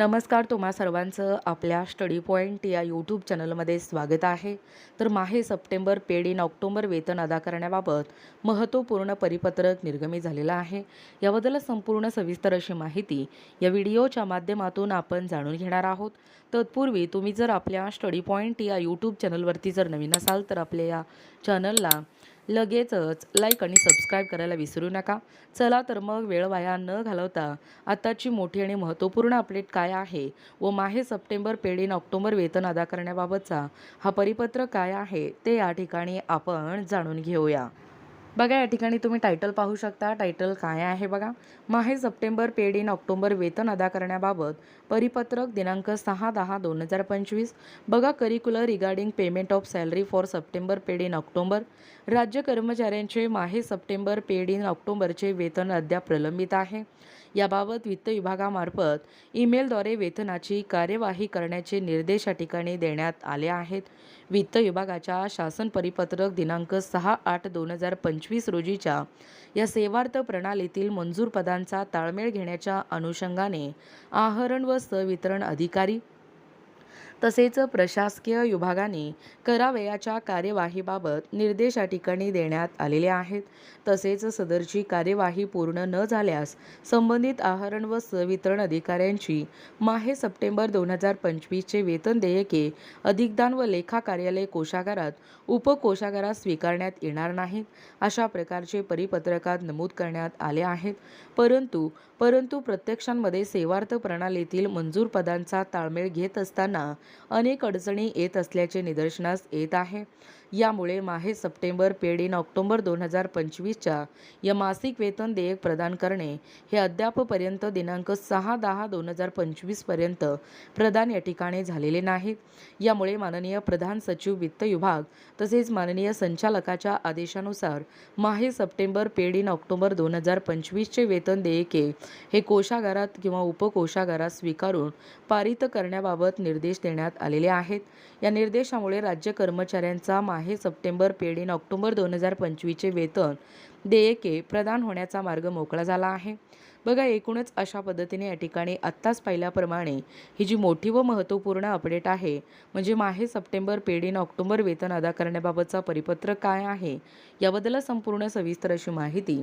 नमस्कार तुम्हा सर्वांचं आपल्या स्टडी पॉईंट या यूट्यूब चॅनलमध्ये स्वागत आहे. तर माहे सप्टेंबर पेड इन ऑक्टोबर वेतन अदा करण्याबाबत महत्त्वपूर्ण परिपत्रक निर्गमित झालेलं आहे. याबद्दल संपूर्ण सविस्तर अशी माहिती या व्हिडिओच्या माध्यमातून आपण जाणून घेणार आहोत. तत्पूर्वी तुम्ही जर आपल्या स्टडी पॉईंट या यूट्यूब चॅनलवरती जर नवीन असाल तर आपल्या या चॅनलला लगेचच लाईक आणि सबस्क्राईब करायला विसरू नका. चला तर मग वेळ वाया न घालवता आताची मोठी आणि महत्त्वपूर्ण अपडेट काय आहे व माहे सप्टेंबर पेड इन ऑक्टोबर वेतन अदा करण्याबाबतचा हा परिपत्र काय आहे ते या ठिकाणी आपण जाणून घेऊया. बघा या ठिकाणी तुम्ही टायटल पाहू शकता. टायटल काय आहे बघा? माहे सप्टेंबर पेड इन ऑक्टोबर वेतन अदा करण्याबाबत परिपत्रक दिनांक सहा दहा दोन हजार पंचवीस. बघा curricular regarding payment of salary for September paid in October. राज्य कर्मचाऱ्यांचे माहे सप्टेंबर पेड इन ऑक्टोबरचे वेतन अद्याप प्रलंबित आहे. याबाबत वित्त विभागामार्फत ईमेलद्वारे वेतनाची कार्यवाही करण्याचे निर्देश या ठिकाणी देण्यात आले आहेत. वित्त विभागाच्या शासन परिपत्रक दिनांक सहा आठ दोन हजार पंचवीस रोजीच्या या सेवार्थ प्रणालीतील मंजूर पदांचा ताळमेळ घेण्याच्या अनुषंगाने आहरण व सवितरण अधिकारी तसेच प्रशासकीय विभागाने करावयाच्या कार्यवाहीबाबत निर्देश या ठिकाणी देण्यात आलेले आहेत. तसेच सदरची कार्यवाही पूर्ण न झाल्यास संबंधित आहरण व सवितरण अधिकाऱ्यांची माहे सप्टेंबर दोन हजार पंचवीसचे वेतन देयके अधिकदान व लेखा कार्यालय कोशागारात उपकोशागारात स्वीकारण्यात येणार नाहीत. अशा प्रकारचे परिपत्रकात नमूद करण्यात आले आहेत. परंतु परंतु प्रत्यक्षांमध्ये सेवार्थ प्रणालीतील मंजूर पदांचा ताळमेळ घेत असताना अनेक अडचणी येत असल्याचे निदर्शनास येत आहे. यामुळे माहे सप्टेंबर पेड इन ऑक्टोबर दोन हजार पंचवीसच्या या मासिक वेतन देयक प्रदान करणे हे अद्यापपर्यंत दिनांक सहा दहा दोन हजार पंचवीसपर्यंत प्रदान या ठिकाणी झालेले नाहीत यामुळे माननीय प्रधान सचिव वित्त विभाग तसेच माननीय संचालकाच्या आदेशानुसार माहे सप्टेंबर पेड इन ऑक्टोबर दोन हजार पंचवीसचे वेतन देयके हे कोशागारात किंवा उपकोशागारात स्वीकारून पारित करण्याबाबत निर्देश देण्यात आलेले आहेत. या निर्देशामुळे राज्य कर्मचाऱ्यांचा आहे. सप्टेंबर पेड इन ऑक्टोबर दोन हजार पंचवीसचे वेतन देयके प्रदान होण्याचा मार्ग मोकळा झाला आहे. बघा एकूणच अशा पद्धतीने या ठिकाणी आत्ताच पाहिल्याप्रमाणे ही जी मोठी व महत्त्वपूर्ण अपडेट आहे म्हणजे माहे सप्टेंबर पेड इन ऑक्टोबर वेतन अदा करण्याबाबतचा परिपत्रक काय आहे याबद्दल संपूर्ण सविस्तर अशी माहिती